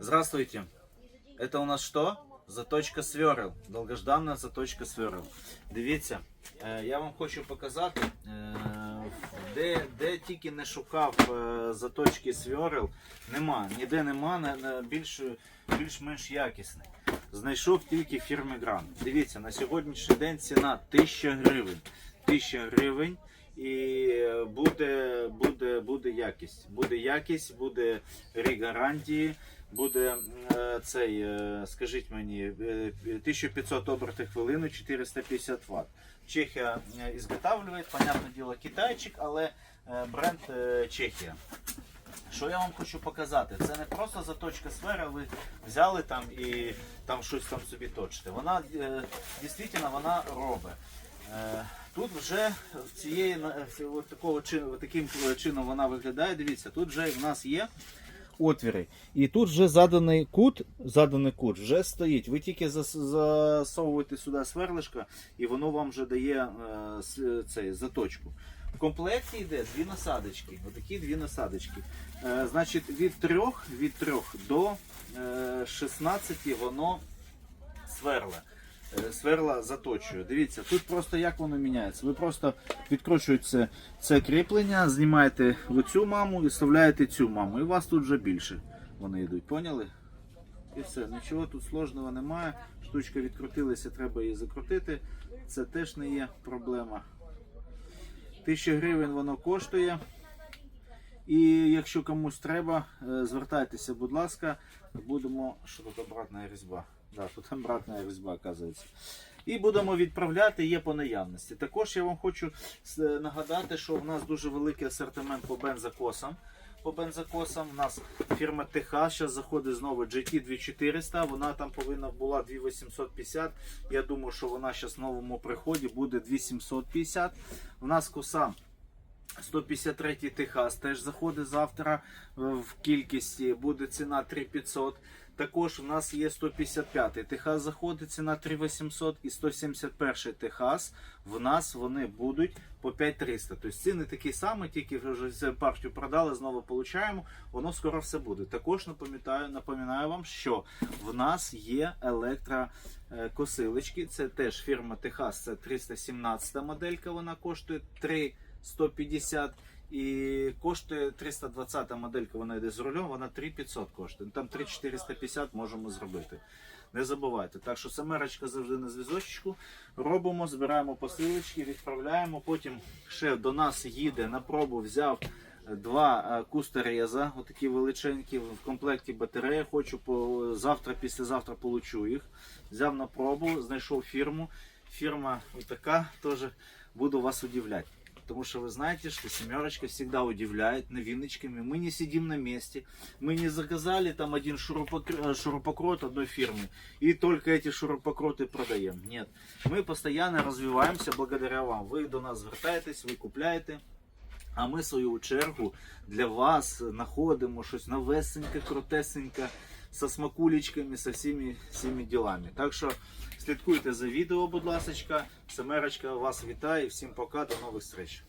Здравствуйте. Это у нас что? Заточка сверл. Долгожданна заточка сверл. Дивіться, е, я вам хочу показати, е, де, де тільки не шукав е, заточки сверл, нема. Ніде нема на, на більш, більш-менш якісний. Знайшов тільки фірми Гран. Дивіться, на сьогоднішній день ціна 1000 гривень. 1000 гривень. І буде, буде, буде якість. Буде якість, буде рік гарантії, буде е, цей, е, скажіть мені, е, 1500 обертів хвилину, 450 Вт. Чехія е, ізготавлює, понятне діло, китайчик, але е, бренд е, Чехія. Що я вам хочу показати? Це не просто заточка сфера, ви взяли там і там щось там собі точите. Вона е, дійсно вона робить. Е, Тут вже в цієї от такого таким чином вона виглядає. Дивіться, тут вже в нас є отвіри. І тут вже заданий кут, заданий кут вже стоїть. Ви тільки засовуєте сюди сверлишко, і воно вам вже дає е, цей, заточку. В комплекті йде дві насадочки. Отакі дві насадочки. Е, значить, від 3, від 3 до е, 16 воно сверле. Е, Сверла заточує. Дивіться, тут просто як воно міняється. Ви просто відкручуєте це, кріплення, знімаєте оцю маму і вставляєте цю маму. І у вас тут вже більше вони йдуть. Поняли? І все, нічого тут сложного немає. Штучка відкрутилася, треба її закрутити. Це теж не є проблема. 1000 гривень воно коштує. І якщо комусь треба, е, звертайтеся, будь ласка, будемо. Тут різьба? Да, тут обратна різьба, оказується. І будемо відправляти є по наявності. Також я вам хочу нагадати, що в нас дуже великий асортимент по бензокосам. По бензокосам у нас фірма ТХ, зараз заходить знову GT2400, вона там повинна була 2850. Я думаю, що вона зараз в новому приході буде 2750. У нас коса 153 Техас теж заходить завтра е, в кількості, буде ціна 3500. Також у нас є 155 Техас заходить, ціна 3800 і 171 Техас. В нас вони будуть по 5300. Тобто ціни такі самі, тільки вже партію продали, знову получаємо. Воно скоро все буде. Також напам'ятаю, напоминаю вам, що в нас є електрокосилочки. Це теж фірма Техас, це 317 моделька. Вона коштує 3 150 і коштує 320 моделька, вона йде з рулем, вона 3500 коштує. Там 3450 можемо зробити. Не забувайте. Так що семерочка завжди на зв'язочку. Робимо, збираємо посилочки, відправляємо. Потім ще до нас їде на пробу, взяв два е, кустореза, отакі величенькі, в комплекті батарея. Хочу по завтра, післязавтра получу їх. Взяв на пробу, знайшов фірму. Фірма така, теж буду вас удивлять. Потому что вы знаете, что семерочка всегда удивляет новиночками. Мы не сидим на месте. Мы не заказали там один шурупокр- шурупокрот одной фирмы. И только эти шурупокроты продаем. Нет. Мы постоянно развиваемся благодаря вам. Ви до нас звертаєтесь, ви купляєте. А ми в свою чергу для вас знаходимо щось новесеньке, крутесеньке, со смакулечками, со всіми, всіми ділами. Так що слідкуйте за відео, будь ласка. Семерочка вас вітає. Всім пока, до нових зустріч.